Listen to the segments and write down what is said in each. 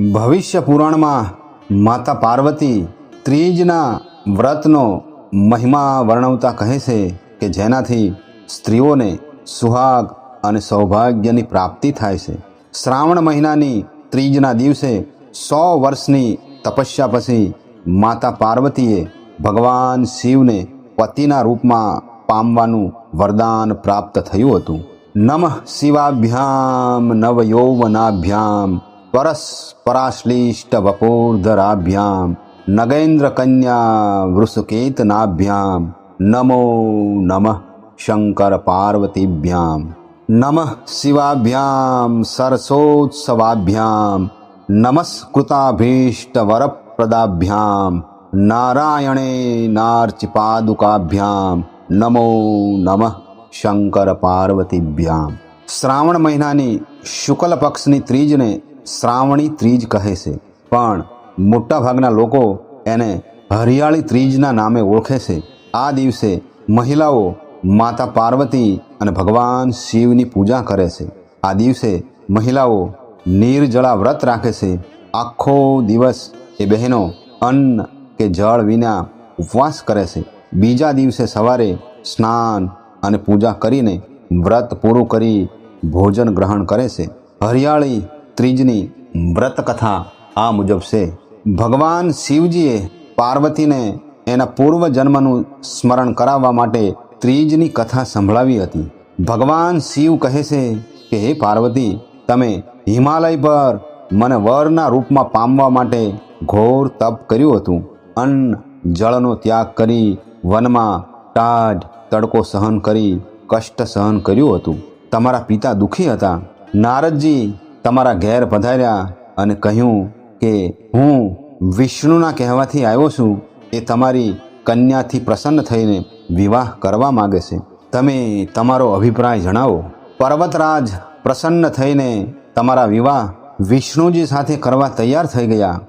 ભવિષ્ય પુરાણમાં માતા પાર્વતી ત્રીજના વ્રતનો મહિમા વર્ણવતા કહે છે કે જેનાથી સ્ત્રીઓને સુહાગ અને સૌભાગ્યની પ્રાપ્તિ થાય છે. શ્રાવણ મહિનાની ત્રીજના દિવસે સો વર્ષની તપસ્યા પછી માતા પાર્વતીએ ભગવાન શિવને પતિના રૂપમાં પામવાનું વરદાન પ્રાપ્ત થયું હતું. નમઃ શિવાભ્યામ નવયૌવનાભ્યામ પરસ પરાશ્લિષ્ટ વપોર્ધરાભ્યામ નગેન્દ્ર કન્યા વૃષકેતનાભ્યામ નમો નમઃ શંકર પાર્વતીભ્યામ નમઃ શિવાભ્યામ સરસોત્સવાભ્યામ નમસ્કૃતાભીષ્ટ વરપ્રદાભ્યામ નારાયણે નાર્ચિપાદુકાભ્યામ નમો નમઃ શંકર પાર્વતીભ્યામ શ્રાવણ મહિનાની શુક્લ પક્ષની ત્રીજને શ્રાવણી ત્રીજ કહે છે. પણ મોટાભાગના લોકો એને હરિયાળી ત્રીજના નામે ઓળખે છે. આ દિવસે મહિલાઓ માતા પાર્વતી અને ભગવાન શિવની પૂજા કરે છે. આ દિવસે મહિલાઓ નિર્જળા વ્રત રાખે છે. આખો દિવસ એ બહેનો અન્ન કે જળ વિના ઉપવાસ કરે છે. બીજા દિવસે સવારે સ્નાન અને પૂજા કરીને વ્રત પૂરું કરી ભોજન ગ્રહણ કરે છે. હરિયાળી ત્રીજની વ્રત કથા આ મુજબ છે. ભગવાન શિવજીએ પાર્વતીને એના પૂર્વ જન્મનું સ્મરણ કરાવવા માટે ત્રીજની કથા સંભળાવી હતી. ભગવાન શિવ કહે છે કે, હે પાર્વતી, તમે હિમાલય પર મને વરના રૂપમાં પામવા માટે ઘોર તપ કર્યું હતું. અન્ન, જળનો ત્યાગ કરી વનમાં ટાઢ તડકો સહન કરી કષ્ટ સહન કર્યું હતું. તમારા પિતા દુઃખી હતા. નારદજી તમારા ઘેર પધાર્યા અને કહ્યું કે હું વિષ્ણુના કહેવાથી આવ્યો છું, એ તમારી કન્યાથી પ્રસન્ન થઈને વિવાહ કરવા માગે છે. તમે તમારો અભિપ્રાય જણાવો. પર્વતરાજ પ્રસન્ન થઈને તમારા વિવાહ વિષ્ણુજી સાથે કરવા તૈયાર થઈ ગયા.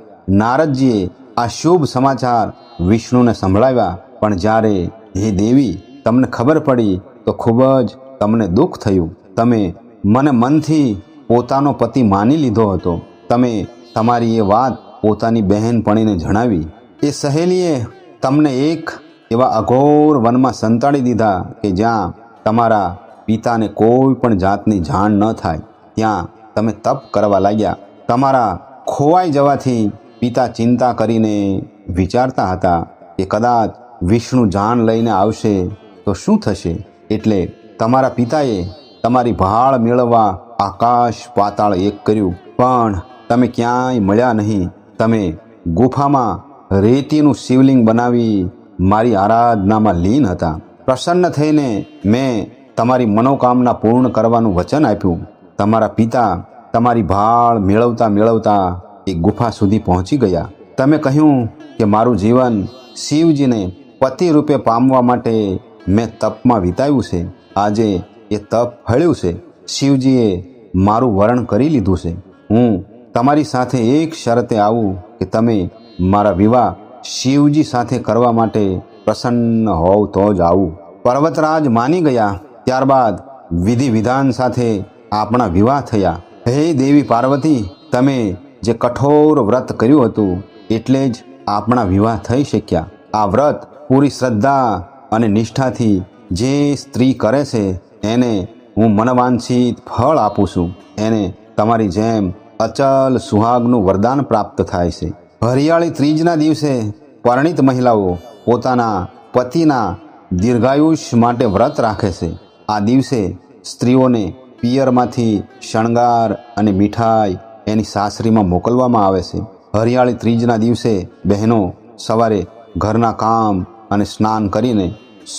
નારદજીએ આ શુભ સમાચાર વિષ્ણુને સંભળાવ્યા, પણ જ્યારે હે દેવી, તમને ખબર પડી તો ખૂબ જ તમને દુઃખ થયું. તમે મને મનથી પોતાનો પતિ માની લીધો હતો. તમે તમારી એ વાત પોતાની બહેનપણીને જણાવી. એ સહેલીએ તમને એક એવા અઘોર વનમાં સંતાડી દીધા કે જ્યાં તમારા પિતાને કોઈ પણ જાતની જાણ ન થાય. ત્યાં તમે તપ કરવા લાગ્યા. તમારા ખોવાઈ જવાથી પિતા ચિંતા કરીને વિચારતા હતા કે કદાચ વિષ્ણુ જાન લઈને આવશે તો શું થશે? એટલે તમારા પિતાએ તમારી ભાળ મેળવવા આકાશ પાતાળ એક કર્યું. પણ તમે ક્યાંય મળ્યા નહીં. તમે ગુફામાં રેતીનું શિવલિંગ બનાવી મારી આરાધનામાં લીન હતા. પ્રસન્ન થઈને મેં તમારી મનોકામના પૂર્ણ કરવાનું વચન આપ્યું. તમારા પિતા તમારી ભાળ મેળવતા મેળવતા એ ગુફા સુધી પહોંચી ગયા. તમે કહ્યું કે મારું જીવન શિવજીને પતિ રૂપે પામવા માટે મેં તપમાં વિતાવ્યું છે. આજે એ તપ ફળ્યું છે. શિવજીએ મારું વરણ કરી લીધું છે. હું તમારી સાથે એક શરતે આવું કે તમે મારા વિવાહ શિવજી સાથે કરવા માટે પ્રસન્ન હોવ તો જ આવું. પર્વતરાજ માની ગયા. ત્યારબાદ વિધિ વિધાન સાથે આપણા વિવાહ થયા. હે દેવી પાર્વતી, તમે જે કઠોર વ્રત કર્યું હતું, એટલે જ આપણા વિવાહ થઈ શક્યા. આ વ્રત પૂરી શ્રદ્ધા અને નિષ્ઠાથી જે સ્ત્રી કરે છે એને હું મનવાંછિત ફળ આપું છું. એને તમારી જેમ અચલ સુહાગનું વરદાન પ્રાપ્ત થાય છે. હરિયાળી ત્રીજના દિવસે પરણિત મહિલાઓ પોતાના પતિના દીર્ઘાયુષ્ય માટે વ્રત રાખે છે. આ દિવસે સ્ત્રીઓને પિયરમાંથી શણગાર અને મીઠાઈ એની સાસરીમાં મોકલવામાં આવે છે. હરિયાળી ત્રીજના દિવસે બહેનો સવારે ઘરના કામ અને સ્નાન કરીને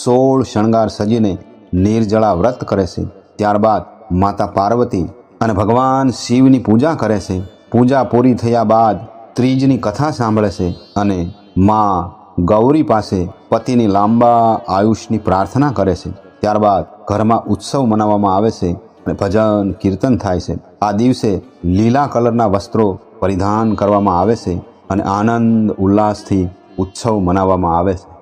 સોળ શણગાર સજીને નિર્જળા વ્રત કરે છે. ત્યારબાદ માતા પાર્વતી અને ભગવાન શિવની પૂજા કરે છે. પૂજા પૂરી થયા બાદ ત્રીજની કથા સાંભળે છે અને મા ગૌરી પાસે પતિની લાંબા આયુષની પ્રાર્થના કરે છે. ત્યારબાદ ઘરમાં ઉત્સવ મનાવવામાં આવે છે અને ભજન કીર્તન થાય છે. આ દિવસે લીલા કલરના વસ્ત્રો પરિધાન કરવામાં આવે છે અને આનંદ ઉલ્લાસથી ઉત્સવ મનાવવામાં આવે છે.